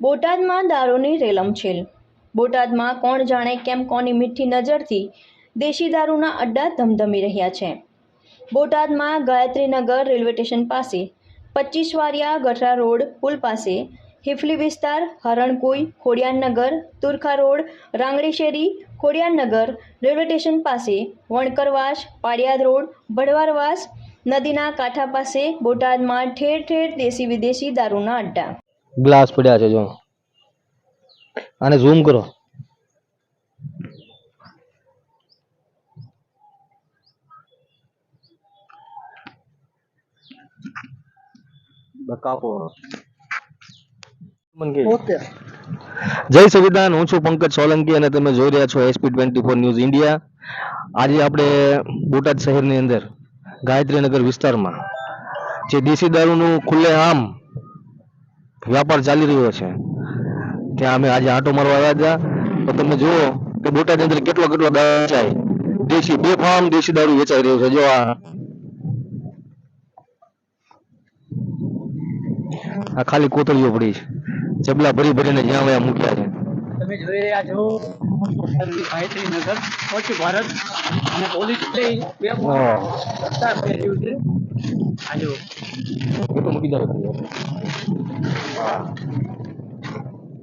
બોટાદમાં દારૂની રેલમછેલ બોટાદમાં કોણ જાણે કેમ કોની મીઠી નજરથી દેશી દારૂના અડ્ડા ધમધમી રહ્યા છે. બોટાદમાં ગાયત્રીનગર રેલવે સ્ટેશન પાસે પચીસ વારિયા ગઠરા રોડ પુલ પાસે હિફલી વિસ્તાર, હરણકુઈ ખોડિયાનનગર તુરખા રોડ રાંગડી શેરી ખોડિયારનગર રેલવે સ્ટેશન પાસે વણકરવાસ પાડિયાદ રોડ, ભડવારવાસ નદીના કાંઠા પાસે બોટાદમાં ઠેર ઠેર દેશી વિદેશી દારૂના અડ્ડા. ગ્લાસ પડ્યા છે જો. અને ઝૂમ કરો. કાપો જય સંવિધાન હું છું પંકજ સોલંકી અને તમે જોઈ રહ્યા છો SP twenty four news India આજે આપણે બોટાદ શહેરની અંદર ગાયત્રીનગર વિસ્તારમાં જે દેશી દારૂનું ખુલ્લેઆમ વ્યાપાર ચાલી રહ્યો છે. ત્યાં અમે આજે આંટો મારવા આવ્યા હતા. તો તમે જુઓ કે બોટાદ અંદર કેટલો કેટલો દારૂ વેચાય. દેશી બેફામ દેશી દારૂ વેચાઈ રહ્યો છે. જો આ આ ખાલી કોતળીઓ પડી છે. ચબલા ભરી ભરીને જ્યાં વયા મૂક્યા છે. તમે જોઈ રહ્યા છો ગાયત્રી નગર સ્વચ્છ ભારત અને પોલીસ બે છે. આ જો. મૂકી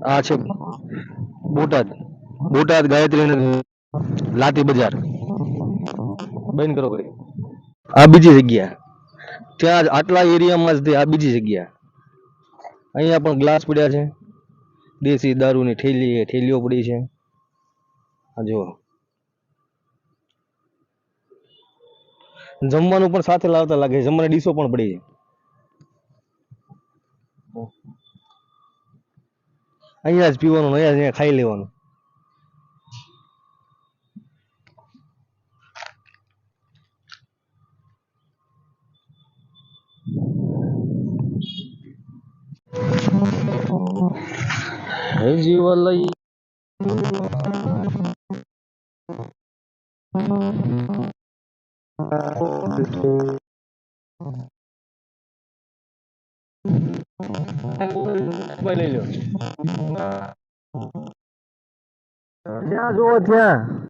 આ છે બોટાદ. બોટાદ ગાયત્રી લાતી બજાર. બંધ કરો ભાઈ. આ બીજી જગ્યા. ત્યાં જ આટલા એરિયામાં જ આ બીજી જગ્યા. અહીંયા પણ ગ્લાસ પડ્યા છે. દેશી દારૂની ઠેલી ઠેલીઓ પડી છે. આ જુઓ. જમવાનું પણ સાથે લાવતા લાગે જમવાની ડીશો પણ પડી છે. અહીંયા જ પીવાનું ને અહીંયા જ અહીંયા ખાઈ લેવાનું હે જીવલઈ મોબાઈલ લઈ લો ત્યાં જુઓ ત્યાં.